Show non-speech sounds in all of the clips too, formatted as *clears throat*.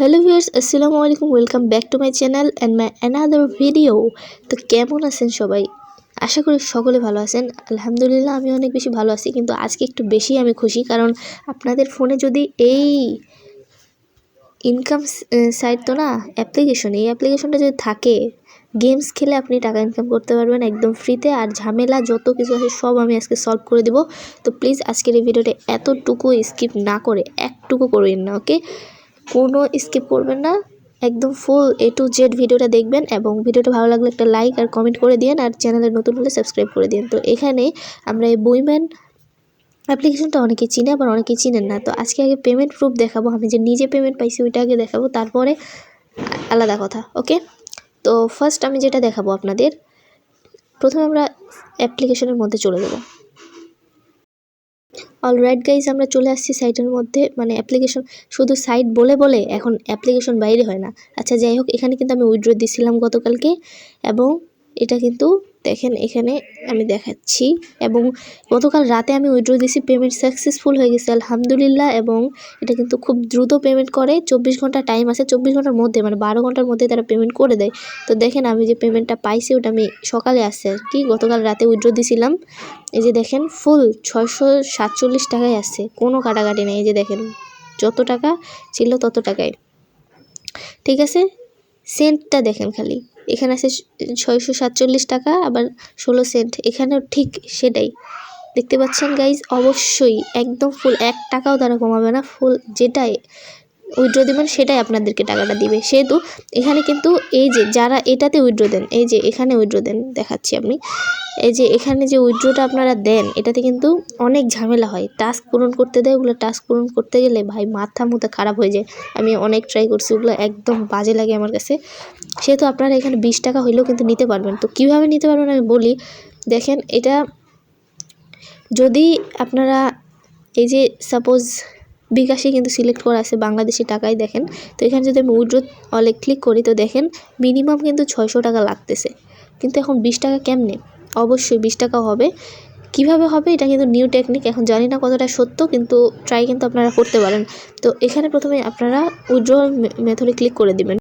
Hello viewers আসসালামু আলাইকুম welcome back to my channel and my another video তো কেমন আছেন সবাই? আশা করি সকলে ভালো আছেন। আলহামদুলিল্লাহ, আমি অনেক বেশি ভালো আছি, কিন্তু আজকে একটু বেশি আমি খুশি, কারণ আপনাদের ফোনে যদি এই ইনকাম সাইট তো না অ্যাপ্লিকেশন এই অ্যাপ্লিকেশনটা যদি থাকে গেমস খেলে আপনি টাকা ইনকাম করতে পারবেন একদম ফ্রিতে আর ঝামেলা যত কিছু আছে সব আমি আজকে সলভ করে দিব। তো প্লিজ আজকের এই ভিডিওটা এতটুকু স্কিপ না করে, একটুকু করবেন না ওকে কোনো স্কিপ করবেন না। একদম ফুল এ টু জেড ভিডিওটা দেখবেন এবং ভিডিওটা ভালো লাগলে একটা লাইক আর কমেন্ট করে দিন আর চ্যানেলে নতুন হলে সাবস্ক্রাইব করে দিন তো এখানে আমরা এই বইম্যান অ্যাপ্লিকেশনটা অনেকে চিনে আবার অনেকে চিনেন না। তো আজকে আগে পেমেন্ট প্রুফ দেখাবো। আমি যে নিজে পেমেন্ট পাইছি ওইটা আগে দেখাবো। তারপরে আলাদা কথা ওকে তো ফার্স্ট আমি যেটা দেখাবো আপনাদের, প্রথমে আমরা অ্যাপ্লিকেশনের মধ্যে চলে যাব। অলরাইট গাইজ আমরা চলে আসছি সাইটের মধ্যে। মানে অ্যাপ্লিকেশন শুধু সাইট বলে বলে এখন অ্যাপ্লিকেশন বাইরে হয় না। আচ্ছা যাই হোক, এখানে কিন্তু আমি উইড্রো দিছিলাম গতকালকে এবং এটা কিন্তু দেখেন, এখানে আমি দেখাচ্ছি। এবং গতকাল রাতে আমি উইড্রো দিয়েছি পেমেন্ট সাকসেসফুল হয়ে গেছে, আলহামদুলিল্লাহ। এবং এটা কিন্তু খুব দ্রুত পেমেন্ট করে, চব্বিশ ঘণ্টা টাইম আছে, চব্বিশ ঘণ্টার মধ্যে মানে বারো ঘণ্টার মধ্যে তারা পেমেন্ট করে দেয়। তো দেখেন, আমি যে পেমেন্টটা পাইছি, ওটা আমি সকালে আসছে আর কি, গতকাল রাতে উইড্রো দিয়েছিলাম। এই যে দেখেন ফুল ছয়শো সাতচল্লিশ টাকায় আসছে, কোনো কাটাকাটি নেই। এই যে দেখেন, যত টাকা ছিল তত টাকায়। ঠিক আছে? সেন্টটা দেখেন খালি। এখানে আছে ছয়শো সাতচল্লিশ টাকা, আবার ষোলো সেন্ট। এখানেও ঠিক সেটাই। দেখতে পাচ্ছেন গাইজ অবশ্যই একদম ফুল এক টাকাও তারা কমাবে না। ফুল যেটাই উইড্রো দেবেন, সেটাই আপনাদেরকে টাকাটা দিবে। সেহেতু এখানে কিন্তু এই যে যারা এটাতে উইড্রো দেন, এই যে এখানে উইড্রো দেন, দেখাচ্ছি আমি। এই যে এখানে যে উইড্রোটা আপনারা দেন, এটাতে কিন্তু অনেক ঝামেলা হয়। টাস্ক পূরণ করতে দেয়, ওগুলো টাস্ক পূরণ করতে গেলে ভাই মাথা মুথা খারাপ হয়ে যায়। আমি অনেক ট্রাই করছি, ওগুলো একদম বাজে লাগে আমার কাছে। সেহেতু আপনারা এখানে বিশ টাকা হইলেও কিন্তু নিতে পারবেন। তো কীভাবে নিতে পারবেন আমি বলি, দেখেন এটা যদি আপনারা এই যে সাপোজ বিকাশে কিন্তু সিলেক্ট করা আছে বাংলাদেশি টাকায় দেখেন। তো এখানে যদি আমি উইড্রো অলে ক্লিক করি তো দেখেন মিনিমাম কিন্তু ছয়শো টাকা লাগতেছে। কিন্তু এখন বিশ টাকা কেমনে? অবশ্যই বিশ টাকা হবে। কীভাবে হবে? এটা কিন্তু নিউ টেকনিক এখন জানি না কতটা সত্য, কিন্তু ট্রাই কিন্তু আপনারা করতে পারেন। তো এখানে প্রথমে আপনারা উইড্রোয়াল মেথডে ক্লিক করে দিবেন।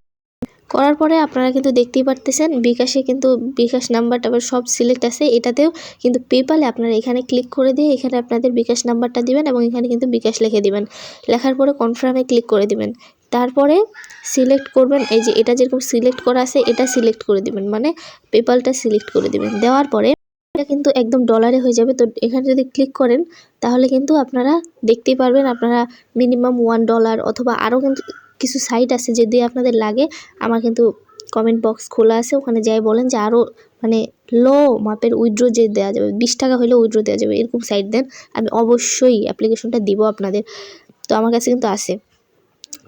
করার পরে আপনারা কিন্তু দেখতেই পারতেছেন, বিকাশে কিন্তু বিকাশ নাম্বারটা আবার সব সিলেক্ট আছে। এটাতেও কিন্তু পেপালে আপনারা এখানে ক্লিক করে দিয়ে এখানে আপনাদের বিকাশ নাম্বারটা দিবেন এবং এখানে কিন্তু বিকাশ লিখে দিবেন। লেখার পরে কনফার্মে ক্লিক করে দিবেন। তারপরে সিলেক্ট করবেন, এই যে এটা যেরকম সিলেক্ট করা আছে, এটা সিলেক্ট করে দিবেন। মানে পেপালটা সিলেক্ট করে দিবেন। দেওয়ার পরে এটা কিন্তু একদম ডলারে হয়ে যাবে। তো এখানে যদি ক্লিক করেন, তাহলে কিন্তু আপনারা দেখতেই পারবেন, আপনারা মিনিমাম ওয়ান ডলার অথবা আরও কিন্তু কিছু সাইট আছে যদি আপনাদের লাগে, আমার কিন্তু কমেন্ট বক্স খোলা আছে, ওখানে যাই বলেন যে আরও মানে লো মাপের উইড্রো যে দেওয়া যাবে, বিশ টাকা হলে উইড্রো দেওয়া যাবে, এরকম সাইট দেন, আমি অবশ্যই অ্যাপ্লিকেশনটা দিব আপনাদের। তো আমার কাছে কিন্তু আছে।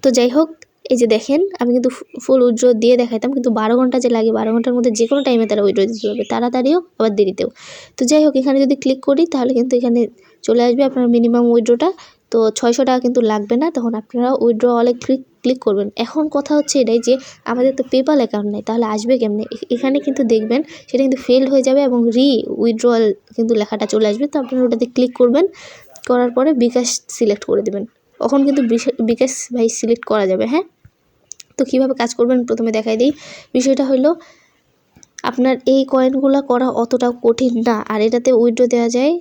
তো যাই হোক, এই যে দেখেন, আমি কিন্তু ফুল উইড্রো দিয়ে দেখাইতাম, কিন্তু বারো ঘণ্টা যে লাগে, বারো ঘণ্টার মধ্যে যে কোনো টাইমে তারা উইড্রো দিতে পারবে, তাড়াতাড়িও, আবার দেরিতেও। তো যাই হোক, এখানে যদি ক্লিক করি, তাহলে কিন্তু এখানে চলে আসবে আপনার মিনিমাম উইড্রোটা তো ছয়শো টাকা কিন্তু লাগবে না, তখন আপনারা উইড্রো অলে ক্লিক ক্লিক করবেন। এখন কথা হচ্ছে এটাই যে, আমাদের তো পেপাল অ্যাকাউন্ট নেই, তাহলে আসবে কেমনে? এখানে কিন্তু দেখবেন সেটা কিন্তু ফেলড হয়ে যাবে এবং রি উইড্রোয়াল কিন্তু লেখাটা চলে আসবে। তো আপনারা ওটাতে ক্লিক করবেন, করার পরে বিকাশ সিলেক্ট করে দেবেন। তখন কিন্তু বিকাশ ভাই সিলেক্ট করা যাবে হ্যাঁ? তো কীভাবে কাজ করবেন প্রথমে দেখাই দিই। বিষয়টা হলো, আপনার এই কয়েনগুলো করা অতটাও কঠিন না, আর এটাতে উইড্রো দেওয়া যায়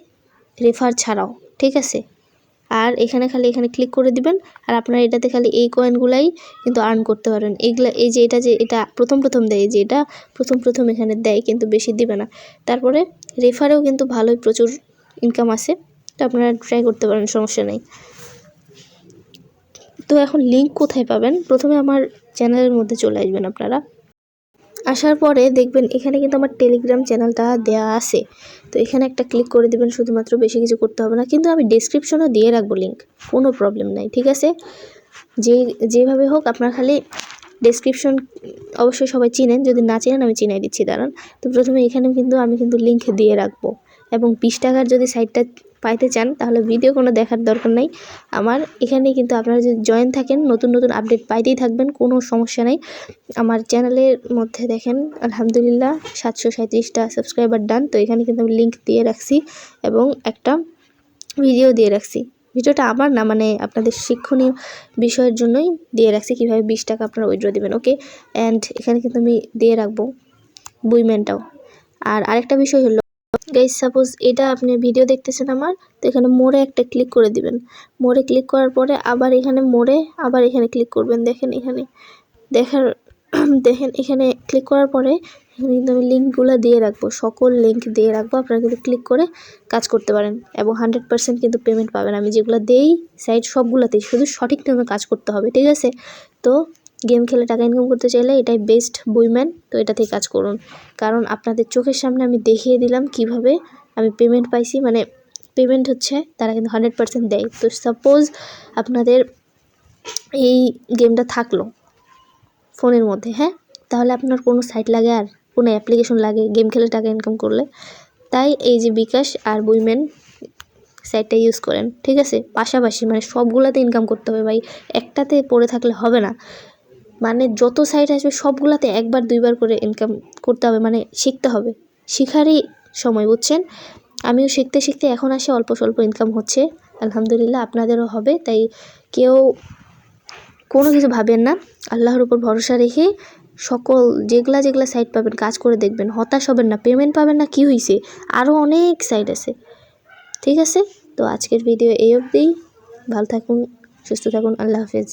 রেফার ছাড়াও, ঠিক আছে? আর এখানে খালি এখানে ক্লিক করে দিবেন, আর আপনারা এটাতে খালি এই কয়েনগুলাই কিন্তু আর্ন করতে পারবেন। এগুলা, এই যে এটা যে এটা প্রথম প্রথম দেয় যে এটা প্রথম প্রথম এখানে দেয় কিন্তু বেশি দিবে না। তারপরে রেফারেও কিন্তু ভালোই প্রচুর ইনকাম আছে, তো আপনারা ট্রাই করতে পারেন, সমস্যা নেই। তো এখন লিঙ্ক কোথায় পাবেন? প্রথমে আমার চ্যানেলের মধ্যে চলে আসবেন আপনারা। আসার পরে দেখবেন এখানে কিন্তু আমার টেলিগ্রাম চ্যানেলটা দেওয়া আছে। তো এখানে একটা ক্লিক করে দেবেন, শুধুমাত্র বেশি কিছু করতে হবে না। কিন্তু আমি ডিসক্রিপশনও দিয়ে রাখব লিঙ্ক কোনো প্রবলেম নাই, ঠিক আছে? যে, যেভাবে হোক আপনার খালি ডেসক্রিপশন অবশ্যই সবাই চিনেন, যদি না চিনেন আমি চিনাই দিচ্ছি, দাঁড়ান। তো প্রথমে এখানে কিন্তু আমি কিন্তু লিঙ্ক দিয়ে রাখব। এবং বিশ টাকার যদি সাইটটা পাইতে চান, তাহলে ভিডিও কোনো দেখার দরকার নাই। আমার এখানে কিন্তু আপনারা যদি জয়েন থাকেন, নতুন নতুন আপডেট পাইতেই থাকবেন, কোনো সমস্যা নেই। আমার চ্যানেলের মধ্যে দেখেন, আলহামদুলিল্লাহ, সাতশো সাঁত্রিশটা সাবস্ক্রাইবার ডান তো এখানে কিন্তু আমি লিঙ্ক দিয়ে রাখছি এবং একটা ভিডিও দিয়ে রাখছি। ভিডিওটা আমার না মানে আপনাদের শিক্ষণীয় বিষয়ের জন্যই দিয়ে রাখছি, কীভাবে বিশ টাকা আপনারা উইড্রো দেবেন ওকে অ্যান্ড এখানে কিন্তু আমি দিয়ে রাখব বুইম্যানটাও আর আরেকটা বিষয় হলো গাইজ সাপোজ এটা আপনি ভিডিও দেখতেছেন আমার, তো এখানে মোড়ে একটা ক্লিক করে দিবেন। মোড়ে ক্লিক করার পরে আবার এখানে মোড়ে আবার এখানে ক্লিক করবেন। দেখেন এখানে, দেখার, *clears throat* দেখেন এখানে ক্লিক করার পরে এখানে কিন্তু আমি লিঙ্কগুলো দিয়ে রাখব। সকল লিঙ্ক দিয়ে রাখব। আপনারা কিন্তু ক্লিক করে কাজ করতে পারেন এবং হান্ড্রেড পার্সেন্ট কিন্তু পেমেন্ট পাবেন। আমি যেগুলো দেই সাইট সবগুলোতেই শুধু সঠিক নিয়মে কাজ করতে হবে। ঠিক আছে? তো গেম খেলে টাকা ইনকাম করতে চাইলে এটাই বেস্ট বইম্যান তো এটাতেই কাজ করুন। কারণ আপনাদের চোখের সামনে আমি দেখিয়ে দিলাম কীভাবে আমি পেমেন্ট পাইছি। মানে পেমেন্ট হচ্ছে, তারা কিন্তু হান্ড্রেড পার্সেন্ট দেয়। তো সাপোজ আপনাদের এই গেমটা থাকল ফোনের মধ্যে হ্যাঁ? তাহলে আপনার কোনো সাইট লাগে আর কোনো অ্যাপ্লিকেশন লাগে গেম খেলে টাকা ইনকাম করলে। তাই এই যে বিকাশ আর বইম্যান সাইটটা ইউজ করেন, ঠিক আছে? পাশাপাশি মানে সবগুলাতে ইনকাম করতে হবে ভাই। একটাতে পড়ে থাকলে হবে না। মানে যত সাইট আসবে, সবগুলাতে একবার, দুইবার করে ইনকাম করতে হবে মানে শিখতে হবে। শিখারই সময়, বুঝছেন? আমিও শিখতে শিখতে এখন আসে অল্প স্বল্প ইনকাম হচ্ছে, আলহামদুলিল্লাহ আপনাদেরও হবে, তাই কেউ কোনো কিছু ভাবেন না। আল্লাহর উপর ভরসা রেখে সকল যেগুলা যেগুলা সাইট পাবেন, কাজ করে দেখবেন, হতাশ হবেন না পেমেন্ট পাবেন না, কি হয়েছে আরও অনেক সাইট আছে, ঠিক আছে? তো আজকের ভিডিও এই অবধিই ভালো থাকুন, সুস্থ থাকুন, আল্লাহ হাফেজ।